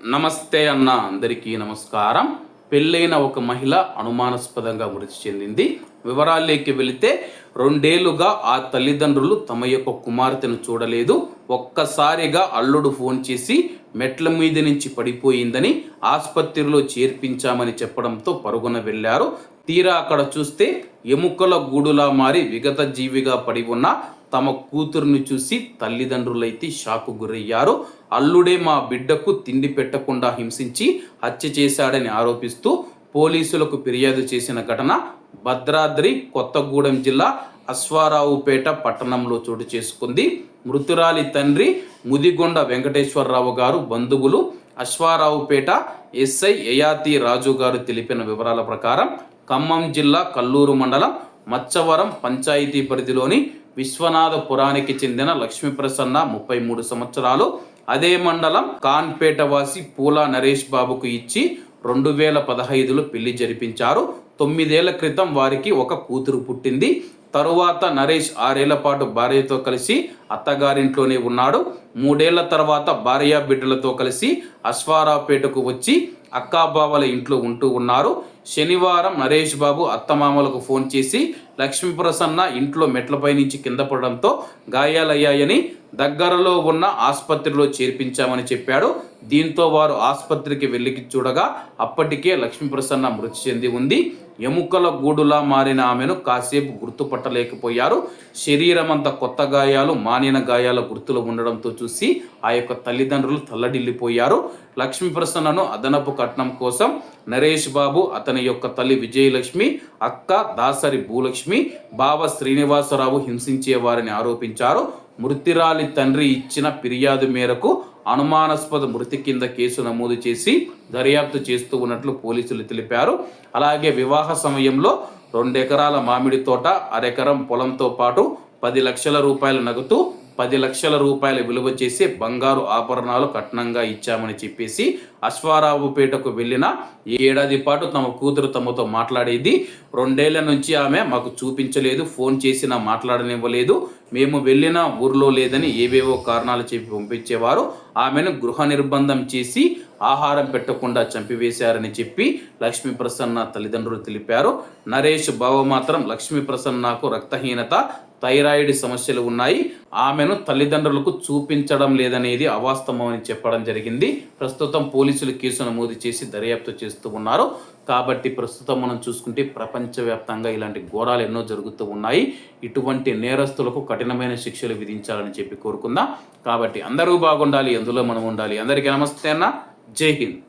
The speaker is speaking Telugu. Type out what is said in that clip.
నమస్తే అన్న అందరికీ నమస్కారం. పెళ్ళైన ఒక మహిళ అనుమానాస్పదంగా మృతి చెందింది. వివరాల్లోకి వెళితే రెండేళ్ళుగా ఆ తల్లిదండ్రులు తమ యొక్క కుమార్తెను చూడలేదు. ఒక్కసారిగా అల్లుడు ఫోన్ చేసి మెట్ల మీద నుంచి పడిపోయిందని ఆసుపత్రిలో చేర్పించామని చెప్పడంతో పరుగున వెళ్ళారు తీరా అక్కడ చూస్తే ఎముకల గూడులా మారి విగత జీవిగా పడి ఉన్న తమ కూతురుని చూసి తల్లిదండ్రులైతే షాకు గురయ్యారు. అల్లుడే మా బిడ్డకు తిండి పెట్టకుండా హింసించి హత్య చేశాడని ఆరోపిస్తూ పోలీసులకు ఫిర్యాదు చేసిన ఘటన భద్రాద్రి కొత్తగూడెం జిల్లా అశ్వారావుపేట పట్టణంలో చోటు చేసుకుంది. మృతురాలి తండ్రి ముదిగొండ వెంకటేశ్వరరావు గారు బంధువులు అశ్వారావుపేట ఎస్ఐ యయాతి రాజు గారు తెలిపిన వివరాల ప్రకారం ఖమ్మం జిల్లా కల్లూరు మండలం మచ్చవరం పంచాయతీ పరిధిలోని విశ్వనాథపురానికి చెందిన లక్ష్మీప్రసన్న ముప్పై మూడు సంవత్సరాలు. అదే మండలం కాన్పేట వాసి పూలా నరేష్ బాబుకు ఇచ్చి రెండు వేల పదహైదులో పెళ్ళి జరిపించారు. తొమ్మిదేళ్ళ క్రితం వారికి ఒక కూతురు పుట్టింది. తరువాత నరేష్ ఆరేళ్ళ పాటు భార్యతో కలిసి అత్తగారింట్లోనే ఉన్నాడు. మూడేళ్ళ తర్వాత భార్య బిడ్డలతో కలిసి అశ్వారాపేటకు వచ్చి అక్కాబావల ఇంట్లో ఉంటూ ఉన్నారు. శనివారం నరేష్ బాబు అత్తమామలకు ఫోన్ చేసి లక్ష్మీప్రసన్న ఇంట్లో మెట్లపై నుంచి కింద పడడంతో గాయాలయ్యాయని దగ్గరలో ఉన్న ఆసుపత్రిలో చేర్పించామని చెప్పాడు. దీంతో వారు ఆసుపత్రికి వెళ్ళి చూడగా అప్పటికే లక్ష్మీప్రసన్న మృతి చెంది ఉంది. ఎముకల గూడులా మారిన ఆమెను కాసేపు గుర్తుపట్టలేకపోయారు. శరీరం అంత కొత్త గాయాలు మానిన గాయాల గుర్తులు ఉండడంతో చూసి ఆ యొక్క తల్లిదండ్రులు తల్లడిల్లిపోయారు. లక్ష్మీప్రసన్నను అదనపు కట్నం కోసం నరేష్ బాబు అతని యొక్క తల్లి విజయలక్ష్మి అక్క దాసరి భూలక్ష్మి బావ శ్రీనివాసరావు హింసించేవారని ఆరోపించారు. మృతిరాలి తండ్రి ఇచ్చిన ఫిర్యాదు మేరకు అనుమానాస్పద మృతి కింద కేసు నమోదు చేసి దర్యాప్తు చేస్తూ ఉన్నట్లు పోలీసులు తెలిపారు. అలాగే వివాహ సమయంలో రెండెకరాల మామిడి తోట అరెకరం పొలంతో పాటు పది లక్షల రూపాయల నగదు పది లక్షల రూపాయల విలువ చేసే బంగారు ఆభరణాలు కట్నంగా ఇచ్చామని చెప్పేసి అశ్వారావుపేటకు వెళ్ళిన ఏడాది పాటు తమ కూతురు తమతో మాట్లాడేది. రెండేళ్ళ నుంచి ఆమె మాకు చూపించలేదు ఫోన్ చేసినా మాట్లాడనివ్వలేదు. మేము వెళ్ళిన ఊర్లో లేదని ఏవేవో కారణాలు చెప్పి పంపించేవారు. ఆమెను గృహ నిర్బంధం చేసి ఆహారం పెట్టకుండా చంపివేశారని చెప్పి లక్ష్మీ ప్రసన్న తల్లిదండ్రులు తెలిపారు. నరేష్ బావ మాత్రం లక్ష్మీ ప్రసన్నకు రక్తహీనత థైరాయిడ్ సమస్యలు ఉన్నాయి. ఆమెను తల్లిదండ్రులకు చూపించడం లేదనేది అవాస్తవం అని చెప్పడం జరిగింది. ప్రస్తుతం పోలీసులు కేసు నమోదు చేసి దర్యాప్తు చేస్తూ ఉన్నారు. కాబట్టి ప్రస్తుతం మనం చూసుకుంటే ప్రపంచవ్యాప్తంగా ఇలాంటి ఘోరాలు ఎన్నో జరుగుతూ ఉన్నాయి. ఇటువంటి నేరస్తులకు కఠినమైన శిక్షలు విధించాలని చెప్పి కోరుకుందాం. కాబట్టి అందరూ బాగుండాలి ఎందులో మనం ఉండాలి. అందరికీ నమస్తే అన్న. జై హింద్.